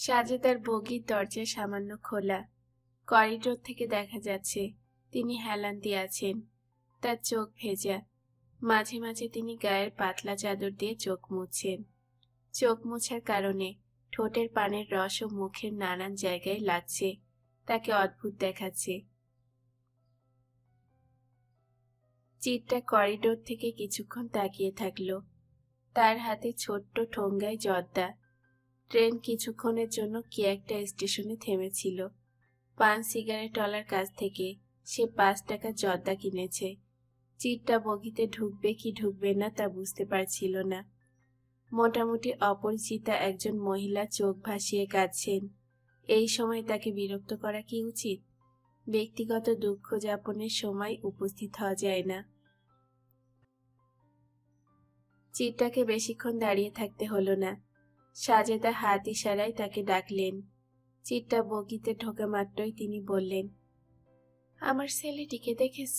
সাজেদার বগির দরজা সামান্য খোলা করিডোর থেকে দেখা যাচ্ছে তিনি হেলান দিয়ে আছেন তার চোখ ভেজা। মাঝে মাঝে তিনি গায়ের পাতলা চাদর দিয়ে চোখ মুছছেন। চোখ মোছার কারণে ঠোঁটের পানের রস ও মুখের নানান জায়গায় লাগছে, তাকে অদ্ভুত দেখাচ্ছে। চিত্রা করিডোর থেকে কিছুক্ষণ তাকিয়ে থাকল। তার হাতে ছোট্ট ঠোঙ্গায় জর্দা ট্রেন কিছুক্ষণের জন্য কি একটা স্টেশনে থেমেছিল। পান সিগারেটওয়ালার কাছ থেকে সে পাঁচ টাকা জর্দা কিনেছে। চিটটা বগিতে ঢুকবে কি ঢুকবে না তা বুঝতে পারছিল না। মোটামুটি অপরিচিতা একজন মহিলা চোখ ভাসিয়ে কাঁদছেন। এই সময় তাকে বিরক্ত করা কি উচিত? ব্যক্তিগত দুঃখ যাপনের সময় উপস্থিত হওয়া যায় না। চিটটাকে বেশিক্ষণ দাঁড়িয়ে থাকতে হলো না। সাজেদা হাত ইশারায় তাকে ডাকলেন। চিটটা বগিতে ঢোকা মাত্রই তিনি বললেন, আমার ছেলেটিকে দেখেছ?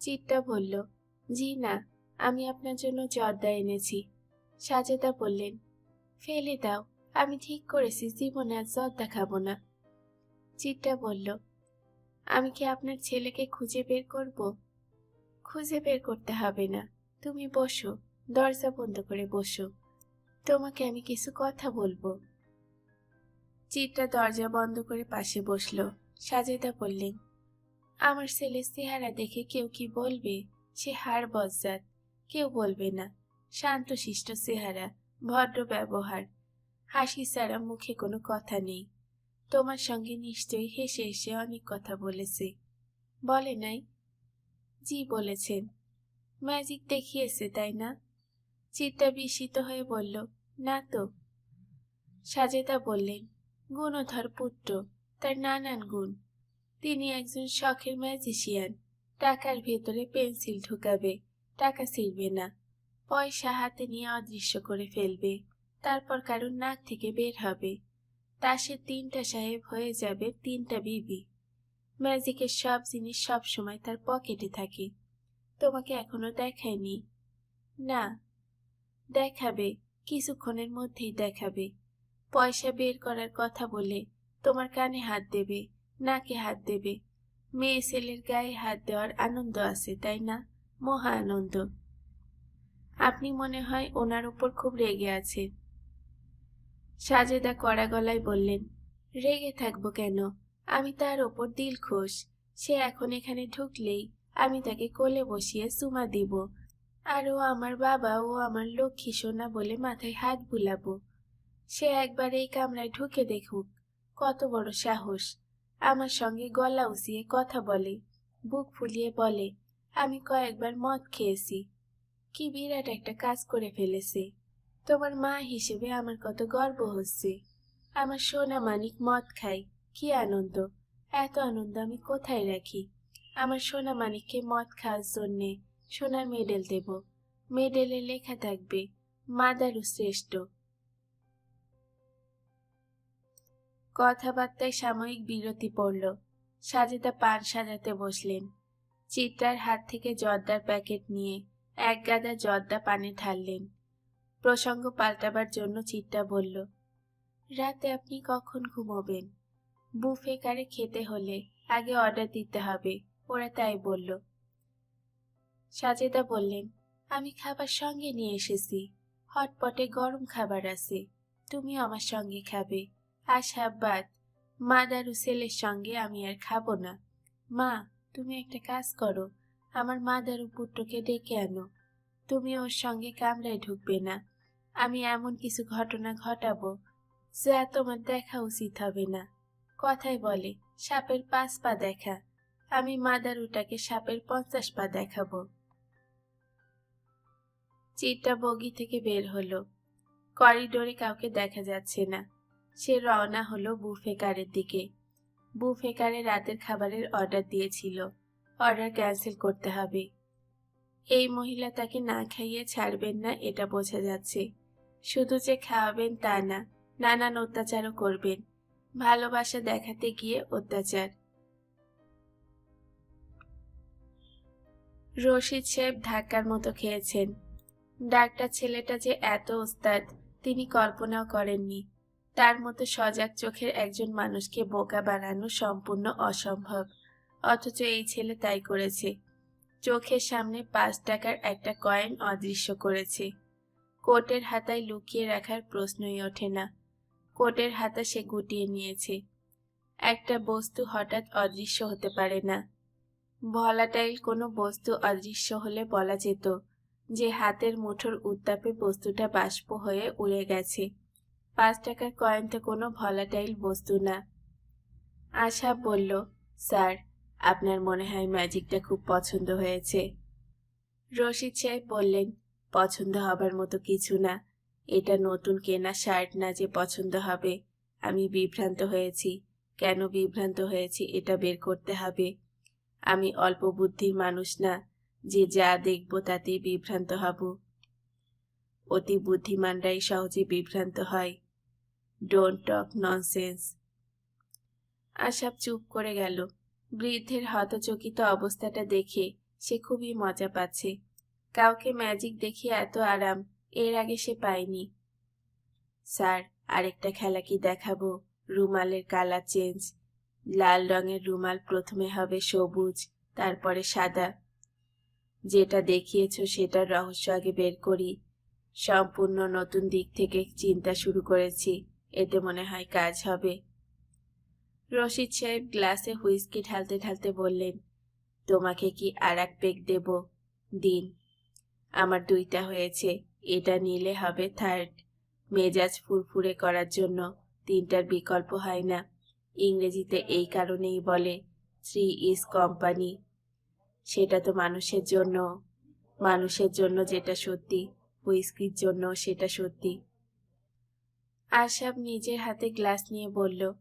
চিটটা বলল, জি না, আমি আপনার জন্য জর্দা এনেছি। সাজেদা বললেন, ফেলে দাও, আমি ঠিক করেছি, জীবনে আর জর্দা খাব না। চিটটা বলল, আমি কি আপনার ছেলেকে খুঁজে বের করব? খুঁজে বের করতে হবে না, তুমি বসো, দরজা বন্ধ করে বসো। তোমাকে আমি কিছু কথা বলব। চিত্রা দরজা বন্ধ করে পাশে বসল। সাজেদা বললেন, আমার ছেলের চেহারা দেখে কেউ কি বলবে? সে হার বজ্জাত। কেউ বলবে না। শান্তশিষ্ট চেহারা, ভদ্র ব্যবহার। হাসি ছাড়া মুখে কোনো কথা নেই। তোমার সঙ্গে নিশ্চয়ই হেসে হেসে অনেক কথা বলেছে। বলে নাই? জি, বলেছেন। ম্যাজিক দেখিয়েছে, তাই না? চিত্তা বিস্মিত হয়ে বলল, না তো। সাজেদা বললেন, গুণধর পুত্র, তার নানান গুণ। তিনি একজন শখের ম্যাজিশিয়ান টাকার ভেতরে পেন্সিল ঢুকাবে, টাকা ছিঁড়বে না। পয়সা হাতে নিয়ে অদৃশ্য করে ফেলবে, তারপর কারোর নাক থেকে বের হবে। তা সে তিনটা সাহেব হয়ে যাবে তিনটা বিবি। ম্যাজিকের সব জিনিস সব সময় তার পকেটে থাকে। তোমাকে এখনও দেখায়নি? না। দেখাবে, কিছুক্ষণের মধ্যেই দেখাবে। পয়সা বের করার কথা বলে তোমার কানে হাত দেবে, নাকে হাত দেবে। মেয়ে ছেলের গায়ে হাত দেওয়ার আনন্দ আছে, তাই না? মহা আনন্দ। আপনি মনে হয় ওনার উপর খুব রেগে আছে সাজেদা কড়া গলায় বললেন, রেগে থাকব কেন? আমি তার ওপর দিল খোশ সে এখন এখানে ঢুকলেই আমি তাকে কোলে বসিয়ে চুমা দিব। আর ও আমার বাবা ও আমার লক্ষ্মী সোনা বলে মাথায় হাত বুলাবো। সে একবার এই কামরায় ঢুকে দেখুক, কত বড় সাহস। আমার সঙ্গে গলা উসিয়ে কথা বলে, বুক ফুলিয়ে বলে, আমি কয়েকবার মদ খেয়েছি। কি বিরাট একটা কাজ করে ফেলেছে। তোমার মা হিসেবে আমার কত গর্ব হচ্ছে। আমার সোনা মানিক মদ খাই কি আনন্দ। এত আনন্দ আমি কোথায় রাখি? আমার সোনা মানিককে মদ খাওয়ার জন্যে সোনার মেডেল দেব। মেডেলে লেখা থাকবে, মাদারু শ্রেষ্ঠ। কথাবার্তায় সাময়িক বিরতি পড়ল। সাজেদা পান সাজাতে বসলেন। চিত্রার হাত থেকে জর্দার প্যাকেট নিয়ে এক গাদা জর্দা পানে ঢাললেন প্রসঙ্গ পাল্টাবার জন্য চিত্রা বলল, রাতে আপনি কখন ঘুমোবেন? বুফে কারে খেতে হলে আগে অর্ডার দিতে হবে। ওরা তাই বলল। সাজেদা বললেন, আমি খাবার সঙ্গে নিয়ে এসেছি। হটপটে গরম খাবার আছে। তুমি আমার সঙ্গে খাবে। আশাবাদ মা দারু ছেলের সঙ্গে আমি আর খাব না। মা, তুমি একটা কাজ করো। আমার মা দারু পুত্রকে ডেকে আনো। তুমি ওর সঙ্গে কামরায় ঢুকবে না। আমি এমন কিছু ঘটনা ঘটাবো যা তোমার দেখা উচিত হবে না। কথাই বলে, সাপের পাঁচ পা দেখা। আমি মাদারুটাকে সাপের পঞ্চাশ পা দেখাবো। চিটটা বগি থেকে বের হলো। করিডোরে কাউকে দেখা যাচ্ছে না। সে রওনা হলো বুফেকারের দিকে। বুফে কারে রাতের খাবারের অর্ডার দিয়েছিল। অর্ডার ক্যান্সেল করতে হবে। এই মহিলা তাকে না খাইয়ে ছাড়বেন না, এটা বোঝা যাচ্ছে। শুধু যে খাওয়াবেন তা না, নানান অত্যাচারও করবেন। ভালোবাসা দেখাতে গিয়ে অত্যাচার। রশিদ সাহেব ধাক্কার মতো খেয়েছেন। ডাক্তার ছেলেটা যে এত ওস্তাদ, তিনি কল্পনাও করেননি। তার মতো সজাগ চোখের একজন মানুষকে বোকা বানানো সম্পূর্ণ অসম্ভব। অথচ এই ছেলে তাই করেছে। চোখের সামনে পাঁচ টাকার একটা কয়েন অদৃশ্য করেছে। কোটের হাতায় লুকিয়ে রাখার প্রশ্নই ওঠে না। কোটের হাতা সে গুটিয়ে নিয়েছে। একটা বস্তু হঠাৎ অদৃশ্য হতে পারে না। ভলাটাইল কোনো বস্তু অদৃশ্য হলে বলা যেত যে হাতের মুঠোর উত্তাপে বস্তুটা বাষ্প হয়ে উড়ে গেছে। পাঁচ টাকার কয়েন তো কোনো ভলাটাইল বস্তু না। আশা বলল, স্যার, আপনার মনে হয় ম্যাজিকটা খুব পছন্দ হয়েছে। রশিদ সাহেব বললেন, পছন্দ হবার মতো কিছু না। এটা নতুন কেনা শার্ট না যে পছন্দ হবে। আমি বিভ্রান্ত হয়েছি। কেন বিভ্রান্ত হয়েছি এটা বের করতে হবে। আমি অল্প বুদ্ধির মানুষ না। যে যা দেখব তাতেই বিভ্রান্ত হব। অতি বুদ্ধিমানরাই সহজে বিভ্রান্ত হয়। ডোন্ট টক ননসেন্স আশাব চুপ করে গেল। বৃদ্ধের হতচকিত অবস্থাটা দেখে সে খুবই মজা পাচ্ছে। কাউকে ম্যাজিক দেখিয়ে এত আরাম, এর আগে সে পায়নি। স্যার, আরেকটা খেলা কি দেখাবো? রুমালের কালার চেঞ্জ লাল রঙের রুমাল প্রথমে হবে সবুজ, তারপরে সাদা। যেটা দেখিয়েছ সেটার রহস্য আগে বের করি। সম্পূর্ণ নতুন দিক থেকে চিন্তা শুরু করেছি, এতে মনে হয় কাজ হবে। রশিদ সাহেব গ্লাসে হুইস্কি ঢালতে ঢালতে বললেন, তোমাকে কি আর এক পেক দেব? দিন। আমার দুইটা হয়েছে, এটা নিলে হবে থার্ড। মেজাজ ফুরফুরে করার জন্য তিনটার বিকল্প হয় না। ইংরেজিতে এই কারণেই বলে, থ্রি ইজ কোম্পানি। সেটা তো মানুষের জন্য। মানুষের জন্য যেটা সত্যি হুইস্কির জন্য সেটা সত্যি। আশাব নিজের হাতে গ্লাস নিয়ে বলল,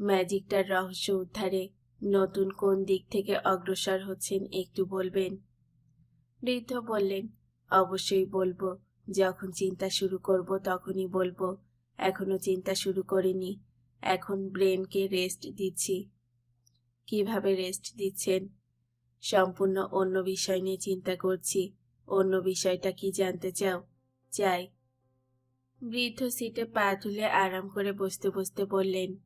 ম্যাজিকটার রহস্য উদ্ধারে নতুন কোন দিক থেকে অগ্রসর হচ্ছেন একটু বলবেন? বৃদ্ধ বললেন, অবশ্যই বলব। যখন চিন্তা শুরু করব তখনই বলব। এখনও চিন্তা শুরু করিনি। এখন ব্রেনকে রেস্ট দিচ্ছি। কীভাবে রেস্ট দিচ্ছেন? সম্পূর্ণ অন্য বিষয় নিয়ে চিন্তা করছি। অন্য বিষয়টা কি জানতে চাও? চাই বৃদ্ধ সিটে পা তুলে আরাম করে বসতে বসতে বললেন,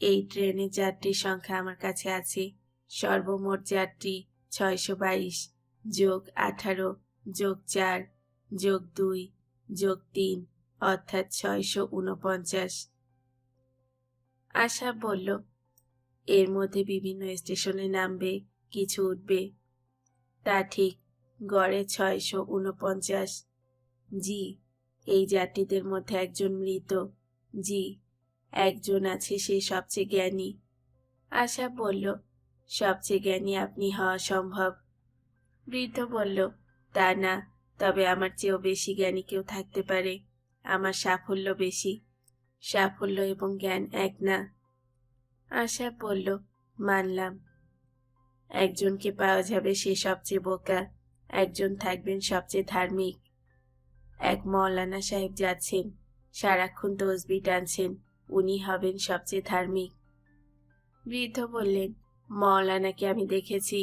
এই ট্রেনের যাত্রীর সংখ্যা আমার কাছে আছে। সর্বমোট যাত্রী ছয়শো বাইশ। যোগ আঠারো, যোগ চার, যোগ দুই, যোগ তিন, অর্থাৎ ছয়শো উনপঞ্চাশ। আশা বলল, এর মধ্যে বিভিন্ন স্টেশনে নামবে কিছু উঠবে। তা ঠিক, গড়ে ছয়শো উনপঞ্চাশ জি, এই যাত্রীদের মধ্যে একজন মৃত। জি, একজন আছে সে সবচেয়ে জ্ঞানী। আশা বলল, সবচেয়ে জ্ঞানী আপনি হওয়া সম্ভব। বৃদ্ধ বলল, তা না, তবে আমার চেয়েও বেশি জ্ঞানী কেউ থাকতে পারে। আমার সাফল্য বেশি। সাফল্য এবং জ্ঞান এক না। আশা বলল, মানলাম। একজনকে পাওয়া যাবে সে সবচেয়ে বোকা, একজন থাকবেন সবচেয়ে ধার্মিক। এক মৌলানা সাহেব যাচ্ছেন, সারাক্ষণ তসবি টানছেন, উনি হবেন সবচেয়ে ধার্মিক। বৃদ্ধ বললেন, মৌলানাকে আমি দেখেছি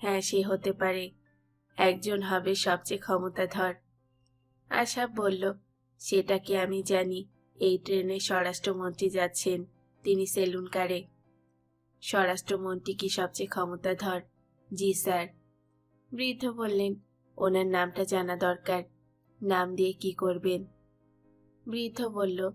হ্যাঁ সে হতে পারে, একজন হবে সবচেয়ে ক্ষমতাধর। আশা বলল সেটাকে আমি জানি, এই ট্রেনে স্বরাষ্ট্রমন্ত্রী যাচ্ছেন, তিনি সেলুন কারে স্বরাষ্ট্রমন্ত্রী কি সবচেয়ে ক্ষমতাধর? জি, স্যার। বৃদ্ধ বললেন, ওনার নামটা জানা দরকার। নাম দিয়ে কি করবেন? বৃদ্ধ বলল,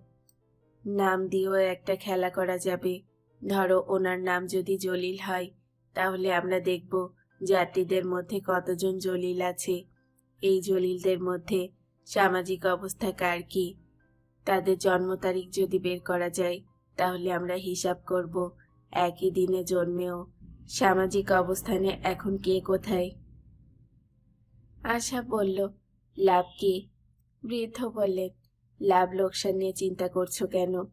নাম দিয়েও একটা খেলা করা যাবে। ধরো, ওনার নাম যদি জলিল হয়, তাহলে আমরা দেখব যাত্রীদের মধ্যে কতজন জলিল আছে। এই জলিলদের মধ্যে সামাজিক অবস্থা কার কি? তাদের জন্ম তারিখ যদি বের করা যায়, তাহলে আমরা হিসাব করব। একই দিনে জন্মেও সামাজিক অবস্থানে এখন কে কোথায়? আশা বলল, লাভ কি? বৃদ্ধ বললেন, লাভ লোকসান নিয়ে চিন্তা করছ কেন?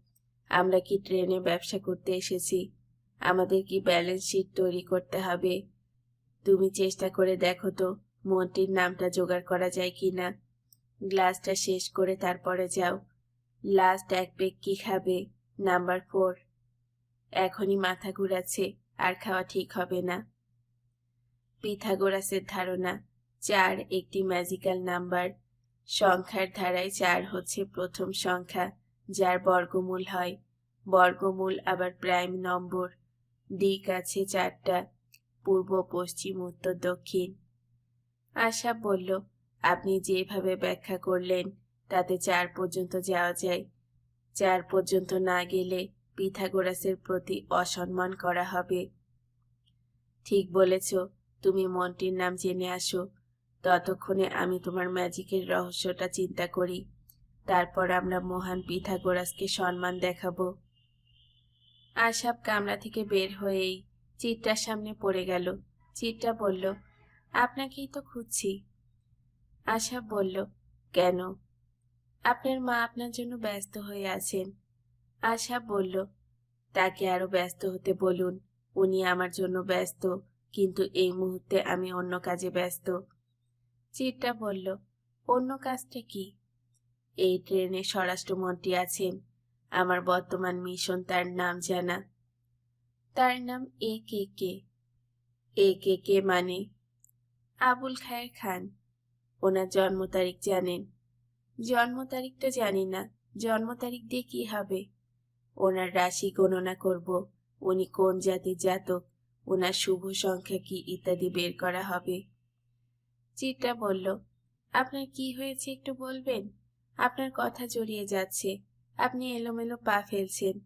আমরা কি ট্রেনে ব্যবসা করতে এসেছি? আমাদের কি ব্যালেন্স শিট তৈরি করতে হবে? তুমি চেষ্টা করে দেখো তো, মন্ত্রীর নামটা জোগাড় করা যায় কি না? গ্লাসটা শেষ করে তারপরে যাও। লাস্ট এক পেক কি খাবে? নাম্বার ফোর এখনই মাথা ঘুরাচ্ছে, আর খাওয়া ঠিক হবে না। পিথাগোরাসের ধারণা, চার একটি ম্যাজিক্যাল নাম্বার। সংখ্যার ধারায় চার হচ্ছে প্রথম সংখ্যা, যার বর্গমূল হয়। বর্গমূল আবার প্রাইম নম্বর। দিক আছে চারটা, পূর্ব, পশ্চিম, উত্তর, দক্ষিণ। আশা বলল, আপনি যেভাবে ব্যাখ্যা করলেন, তাতে চার পর্যন্ত যাওয়া যায়। চার পর্যন্ত না গেলে পিথাগোরাসের প্রতি অসম্মান করা হবে। ঠিক বলেছ, তুমি মন্টির নাম জেনে আসো। ততক্ষণে আমি তোমার ম্যাজিকের রহস্যটা চিন্তা করি। তারপর আমরা মহান পিথাগোরাসকে সম্মান দেখাবো। আশাব কামরা থেকে বের হয়েই চিত্রার সামনে পড়ে গেল। চিত্রা বলল, আপনাকেই তো খুঁজছি। আশাব বলল, কেন? আপনার মা আপনার জন্য ব্যস্ত হয়ে আছেন। আশা বলল, তাকে আরও ব্যস্ত হতে বলুন। উনি আমার জন্য ব্যস্ত, কিন্তু এই মুহূর্তে আমি অন্য কাজে ব্যস্ত। চিত্রা বলল, অন্য কাজটা কি? এই ট্রেনে স্বরাষ্ট্রমন্ত্রী আছেন। আমার বর্তমান মিশন তার নাম জানা। তার নাম এ কে কে। এ কে কে মানে? আবুল খায়ের খান। ওনার জন্ম তারিখ জানেন। জন্ম তারিখটা জানি না। জন্ম তারিখ দিয়ে কি হবে? ওনার রাশি গণনা করব, উনি কোন জাতির জাতক ওনার শুভ সংখ্যা কি ইত্যাদি বের করা হবে। চিত্রা বলল, আপনার কি হয়েছে একটু বলবেন? আপনার কথা জড়িয়ে যাচ্ছে, আপনি এলোমেলো পা ফেলছেন।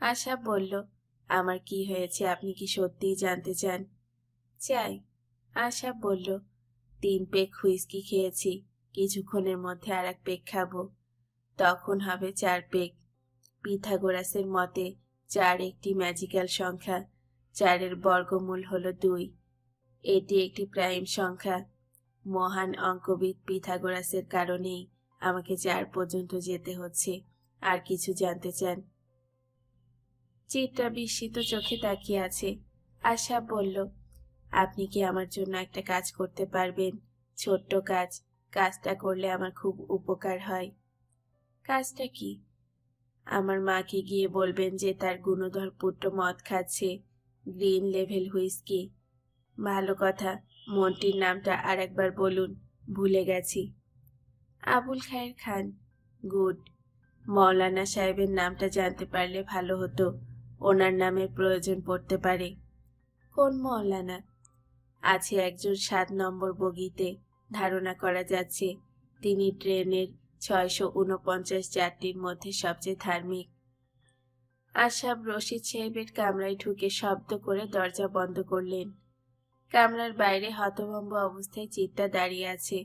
আশা বলল, আমার কি হয়েছে আপনি কি সত্যিই জানতে চান? চাই। আশা বলল, তিন পেক হুইস্কি খেয়েছি, কিছুক্ষণের মধ্যে আর এক পেক খাব। তখন হবে চার পেক। পিথাগোরাসের মতে, চার একটি ম্যাজিক্যাল সংখ্যা, চারের বর্গমূল হল দুই। এটি একটি প্রাইম সংখ্যা। মহান অঙ্কবিদ পিথাগোরাসের কারণেই আমাকে চার পর্যন্ত যেতে হচ্ছে, আর কিছু জানতে চান। চিত্রা বিস্মিত চোখে তাকিয়ে আছে। আশা বলল, আপনি কি আমার জন্য একটা কাজ করতে পারবেন? ছোট্ট কাজ। কাজটা করলে আমার খুব উপকার হয়। কাজটা কি? আমার মাকে গিয়ে বলবেন যে তার গুণধর পুত্র মদ খাচ্ছে। Green level whisky. ভালো কথা মন্টির নামটা আর একবার বলুন, ভুলে গেছি। আবুল খায়ের খান, গুড। মৌলানা সাহেবের নামটা জানতে পারলে ভালো হতো, ওনার নামের প্রয়োজন পড়তে পারে। কোন মৌলানা? আছে একজন সাত নম্বর বগিতে, ধারণা করা যাচ্ছে, তিনি ট্রেনের ছয়শো উনপঞ্চাশ যাত্রীর মধ্যে সবচেয়ে ধার্মিক। আশাব রশিদ সাহেবের কামরায় ঢুকে শব্দ করে দরজা বন্ধ করলেন। কামরার বাইরে হতভম্ব অবস্থায় চিত্তা দাঁড়িয়ে আছে।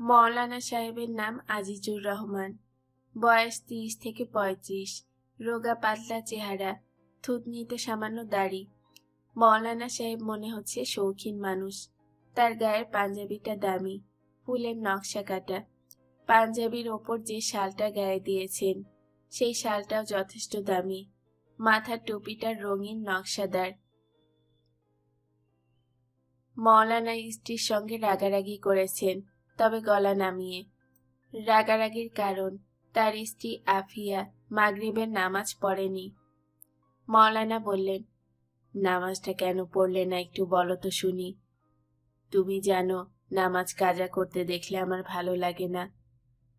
মৌলানা সাহেবের নাম আজিজুর রহমান। বয়স তিরিশ থেকে পঁয়ত্রিশ, রোগা পাতলা চেহারা, থুতনিতে সামান্য দাড়ি। মৌলানা সাহেব মনে হচ্ছে শৌখিন মানুষ। তার গায়ের পাঞ্জাবিটা দামি, ফুলের নকশা কাটা। পাঞ্জাবির ওপর যে শালটা গায়ে দিয়েছেন, সেই শালটাও যথেষ্ট দামি। মাথার টুপিটা রঙিন নকশাদার। মৌলানা স্ত্রীর সঙ্গে রাগারাগি করেছেন, তবে গলা নামিয়ে। রাগারাগির কারণ, তার স্ত্রী আফিয়া মাগরিবের নামাজ পড়েনি। মৌলানা বললেন, নামাজটা কেন পড়লে না একটু বলো তো শুনি। তুমি জানো নামাজ কাজা করতে দেখলে আমার ভালো লাগে না।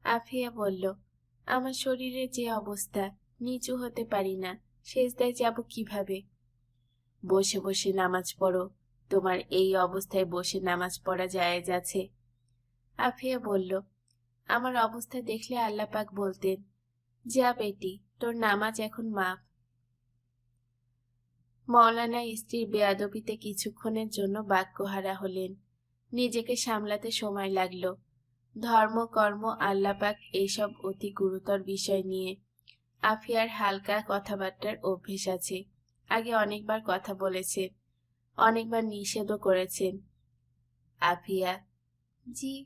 আফিয়া বলল, আমার শরীরের যে অবস্থা, নিচু হতে পারি না, সেজদায় যাব কীভাবে? বসে বসে নামাজ পড়ো, তোমার এই অবস্থায় বসে নামাজ পড়া যায় যাচ্ছে আফিয়া বলল, আমার অবস্থা দেখলে আল্লাপাক বলতেন, যা বেটি, তোর নামাজ এখন মাফ। মৌলানা স্ত্রীর বেয়াদবিতে কিছুক্ষণের জন্য বাক্যহারা হলেন। নিজেকে সামলাতে সময় লাগল। ধর্ম, কর্ম, আল্লাপাক এইসব অতি গুরুতর বিষয় নিয়ে আফিয়ার হালকা কথাবার্তার অভ্যেস আছে। আগে অনেকবার কথা বলেছেন, অনেকবার নিষেধও করেছেন। আফিয়া, জি,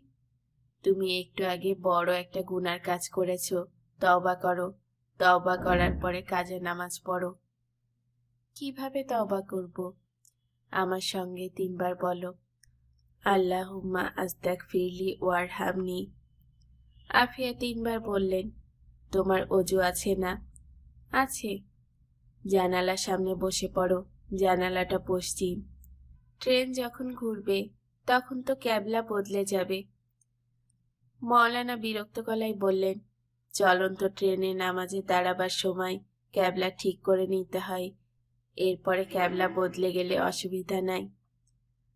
তুমি একটু আগে বড় একটা গুনার কাজ করেছ, তওবা করো। তওবা করার পরে কাজে নামাজ পড়ো। কীভাবে তওবা করব? আমার সঙ্গে তিনবার বলো। আল্লাহুম্মা আস্তাক ফিরলি ওয়ার হামনি আফিয়া তিনবার বললেন, তোমার অজু আছে না? আছে। জানালার সামনে বসে পড়ো, জানালাটা পশ্চিম। ট্রেন যখন ঘুরবে, তখন তো ক্যাবলা বদলে যাবে। মৌলানা বিরক্ত গলায় বললেন, চলন্ত ট্রেনে নামাজে দাঁড়াবার সময় ক্যাবলা ঠিক করে নিতে হয়। এরপরে ক্যাবলা বদলে গেলে অসুবিধা নাই।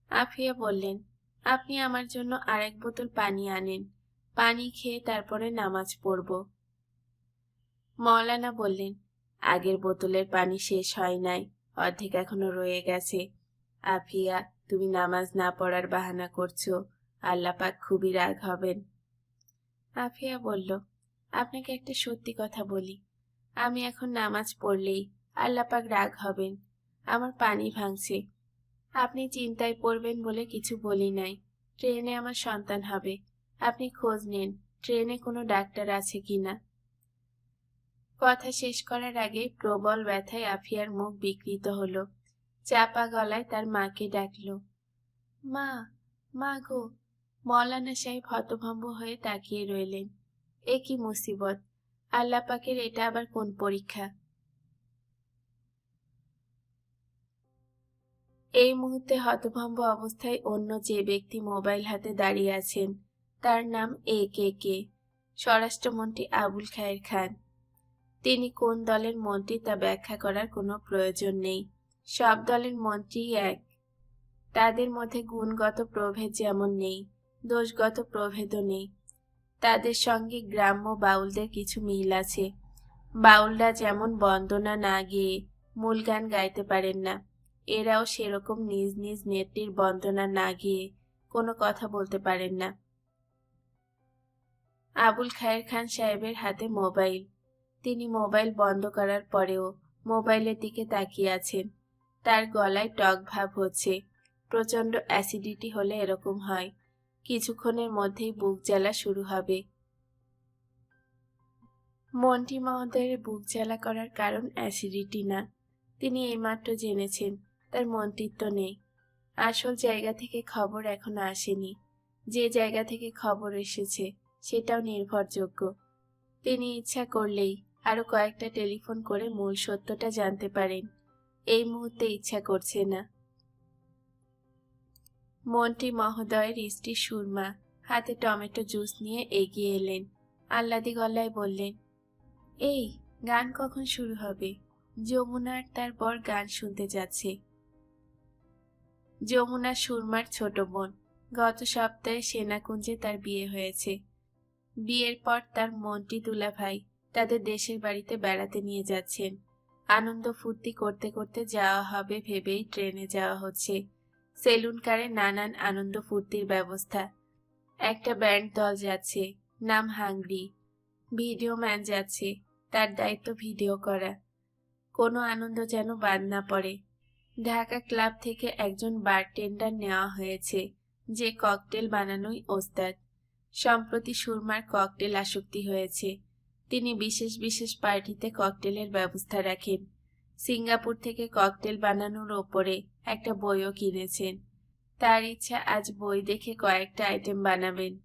আফিয়া বললেন আপনি আমার জন্য আরেক বোতল পানি আনেন। পানি খেয়ে তারপরে নামাজ পড়ব। মৌলানা বললেন, আগের বোতলের পানি শেষ হয় নাই, অর্ধেক এখনও রয়ে গেছে। আফিয়া, তুমি নামাজ না পড়ার বাহানা করছ, আল্লাহ পাক খুবই রাগ হবেন। আফিয়া বলল, আপনাকে একটা সত্যি কথা বলি। আমি এখন নামাজ পড়লেই আল্লাপাক রাগ হবেন। আমার পানি ভাঙছে আপনি চিন্তায় পড়বেন বলে কিছু বলি নাই। ট্রেনে আমার সন্তান হবে। আপনি খোঁজ নিন, ট্রেনে কোনো ডাক্তার আছে কিনা কথা শেষ করার আগে প্রবল ব্যথায় আফিয়ার মুখ বিকৃত হলো। চাপা গলায় তার মাকে ডাকল, মা মা গো। মৌলানা সাহেব হতভম্ব হয়ে তাকিয়ে রইলেন। এ কি মুসিবত? আল্লাপাকের এটা আবার কোন পরীক্ষা? এই মুহূর্তে হতভম্ব অবস্থায় অন্য যে ব্যক্তি মোবাইল হাতে দাঁড়িয়ে আছেন, তার নাম এ কে কে, স্বরাষ্ট্রমন্ত্রী আবুল খায়ের খান। তিনি কোন দলের মন্ত্রী তা ব্যাখ্যা করার কোনো প্রয়োজন নেই। সব দলের মন্ত্রী এক। তাদের মধ্যে গুণগত প্রভেদ যেমন নেই, দোষগত প্রভেদও নেই। তাদের সঙ্গে গ্রাম্য বাউলদের কিছু মিল আছে। বাউলরা যেমন বন্দনা না গেয়ে মূল গান গাইতে পারেন না। এরাও সেরকম নিজ নিজ নেত্রীর বন্দনা না গিয়ে কোনো কথা বলতে পারেন না। আবুল খায়ের খান সাহেবের হাতে মোবাইল। তিনি মোবাইল বন্ধ করার পরেও মোবাইলের দিকে তাকিয়ে আছেন। তার গলায় টক ভাব হচ্ছে। প্রচণ্ড অ্যাসিডিটি হলে এরকম হয়। কিছুক্ষণের মধ্যেই বুক জ্বালা শুরু হবে। মন্টি মহোদয়ের বুক জ্বালা করার কারণ অ্যাসিডিটি না। তিনি এইমাত্র জেনেছেন। তার মন্ত্রিত্ব নেই। আসল জায়গা থেকে খবর এখনও আসেনি। যে জায়গা থেকে খবর এসেছে, সেটাও নির্ভরযোগ্য। তিনি ইচ্ছা করলেই আরও কয়েকটা টেলিফোন করে মূল সত্যটা জানতে পারেন। এই মুহূর্তে ইচ্ছা করছে না। মন্ত্রী মহোদয়ের স্ত্রী সুরমা হাতে টমেটো জুস নিয়ে এগিয়ে এলেন। আহ্লাদি গলায় বললেন, এই, গান কখন শুরু হবে? যমুনার তার বর গান শুনতে যাচ্ছে। যমুনা সুরমার ছোট বোন। গত সপ্তাহে সেনাকুঞ্জে তার বিয়ে হয়েছে। বিয়ের পর তার মন্টি দুলা ভাই তাদের দেশের বাড়িতে বেড়াতে নিয়ে যাচ্ছেন। আনন্দ ফুর্তি করতে করতে যাওয়া হবে ভেবেই ট্রেনে যাওয়া হচ্ছে। সেলুন কারে নানান আনন্দ ফুর্তির ব্যবস্থা। একটা ব্যান্ড দল যাচ্ছে, নাম হাংরি। ভিডিও ম্যান যাচ্ছে, তার দায়িত্ব ভিডিও করা। কোনো আনন্দ যেন বাদ না পড়ে। ঢাকা ক্লাব থেকে একজন বারটেন্ডার নেওয়া হয়েছে, যে ককটেল বানানোই ওস্তাদ। সম্প্রতি সুরমার ককটেল আসক্তি হয়েছে। তিনি বিশেষ বিশেষ পার্টিতে ককটেলের ব্যবস্থা রাখেন। সিঙ্গাপুর থেকে ককটেল বানানোর ওপরে একটা বইও কিনেছেন। তার ইচ্ছা আজ বই দেখে কয়েকটা আইটেম বানাবেন।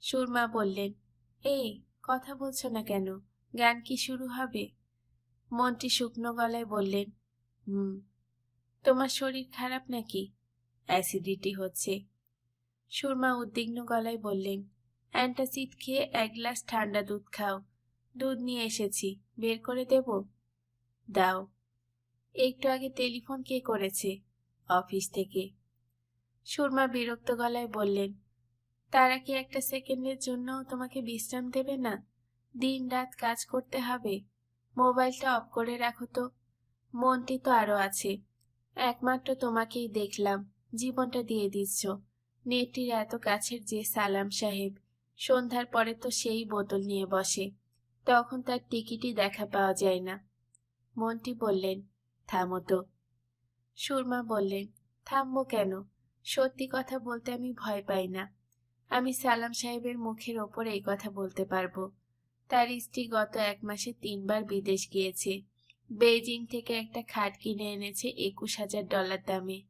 সুরমা বললেন, এই, কথা বলছো না কেন? গান কি শুরু হবে? মন্ত্রী শুকনো গলায় বললেন, হুম। তোমার শরীর খারাপ নাকি? অ্যাসিডিটি হচ্ছে। সুরমা উদ্বিগ্ন গলায় বললেন অ্যান্টাসিড খেয়ে এক গ্লাস ঠান্ডা দুধ খাও। দুধ নিয়ে এসেছি। বের করে দেব? দাও। একটু আগে টেলিফোন কে করেছে? অফিস থেকে। সুরমা বিরক্ত গলায় বললেন, তারা কি একটা সেকেন্ডের জন্য তোমাকে বিশ্রাম দেবে না? দিন রাত কাজ করতে হবে। মোবাইলটা অফ করে রাখো তো। মনটি তো আরও আছে। একমাত্র তোমাকেই দেখলাম, জীবনটা দিয়ে দিচ্ছ। নেটির এত কাছের যে সালাম সাহেব, সন্ধ্যার পরে তো সেই বোতল নিয়ে বসে, তখন তার টিকিটই দেখা পাওয়া যায় না। মন্টি বললেন, থামো তো। সুরমা বললেন, থামবো কেন? সত্যি কথা বলতে আমি ভয় পাই না। আমি সালাম সাহেবের মুখের ওপর এই কথা বলতে পারব। তার স্ত্রী গত এক মাসে তিনবার বিদেশ গিয়েছে। বেজিং থেকে একটা খাট কিনে এনেছে একুশ হাজার ডলার দামে।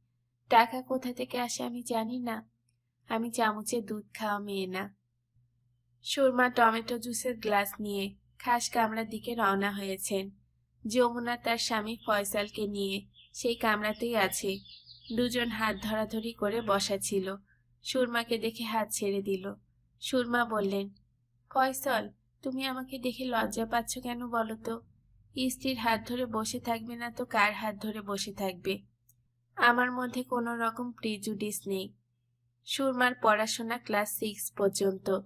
টাকা কোথা থেকে আসে আমি জানি না। আমি চামচে দুধ খাওয়া মেয়ে না। সুরমা টমেটো জুসের গ্লাস নিয়ে খাস কামরার দিকে রওনা হয়েছেন। যমুনা তার স্বামী ফয়সালকে নিয়ে সেই কামরাতেই আছে। দুজন হাত ধরাধরি করে বসা ছিল। সুরমাকে দেখে হাত ছেড়ে দিল। সুরমা বললেন, ফয়সল, তুমি আমাকে দেখে লজ্জা পাচ্ছ কেন বলো তো? স্ত্রীর হাত ধরে বসে থাকবে না তো কার হাত ধরে বসে থাকবে? আমার মধ্যে কোনো রকম প্রিজুডিস নেই। সুরমার পড়াশোনা ক্লাস সিক্স পর্যন্ত।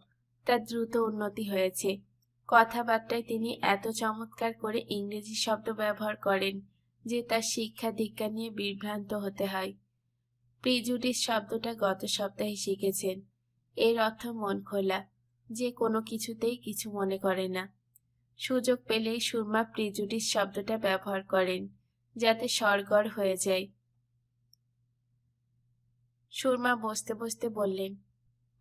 তার দ্রুত উন্নতি হয়েছে। কথাবার্তায় তিনি এত চমৎকার করে ইংরেজি শব্দ ব্যবহার করেন যে তার শিক্ষা দীক্ষা নিয়ে বিভ্রান্ত হতে হয়। প্রিজুডিস শব্দটা গত সপ্তাহে শিখেছেন। এর অর্থ মন খোলা। যে কোনো কিছুতেই কিছু মনে করে না। সুযোগ পেলেই সুরমা প্রিজুডিস শব্দটা ব্যবহার করেন, যাতে সরগড় হয়ে যায়। সুরমা বসতে বসতে বললেন,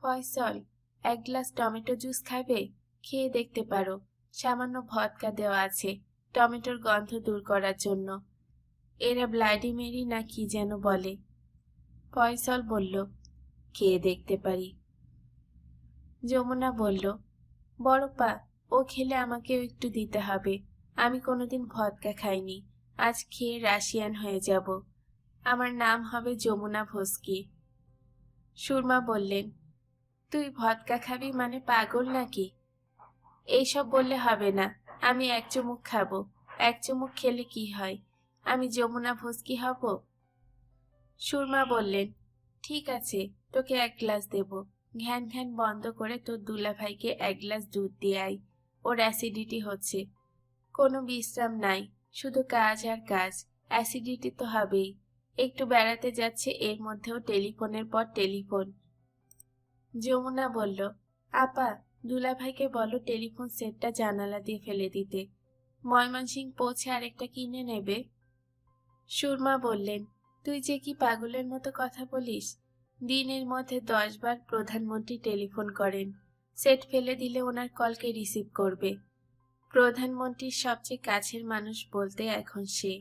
ফয়সল, এক গ্লাস টমেটো জুস খাবে খেয়ে দেখতে পারো, সামান্য ভদকা দেওয়া আছে, টমেটোর গন্ধ দূর করার জন্য। এরা ব্লাডি মেরি না কি যেন বলে। ফয়সল বলল, খেয়ে দেখতে পারি। যমুনা বলল, বড়পা ও খেলে আমাকেও একটু দিতে হবে। আমি কোনোদিন ভদকা খাইনি। আজ খেয়ে রাশিয়ান হয়ে যাব। আমার নাম হবে যমুনা ভস্কি। সুরমা বললেন, তুই ভদকা খাবি মানে পাগল নাকি? এইসব বললে হবে না। আমি এক চুমুক খাব। এক চুমুক খেলে কি হয়? আমি যমুনা ভস্কি হব? সুরমা বললেন, ঠিক আছে, তোকে এক গ্লাস দেব। ঘ্যান ঘ্যান বন্ধ করে তোর দুলাভাইকে এক গ্লাস দুধ দিয়ে আয়। ওর অ্যাসিডিটি হচ্ছে। কোনো বিশ্রাম নাই, শুধু কাজ আর কাজ। অ্যাসিডিটি তো হবেই। একটু বেড়াতে যাচ্ছে, এর মধ্যেও টেলিফোনের পর টেলিফোন। যমুনা বলল, আপা, দুলাভাইকে বলো টেলিফোন সেটটা জানালা দিয়ে ফেলে দিতে। ময়মনসিং পৌঁছে আরেকটা কিনে নেবে? সুরমা বললেন, তুই যে কি পাগলের মতো কথা বলিস? দিনের মধ্যে দশ বার প্রধানমন্ত্রী টেলিফোন করেন। সেট ফেলে দিলে ওনার কলকে রিসিভ করবে। প্রধানমন্ত্রীর সবচেয়ে কাছের মানুষ বলতে এখন সে।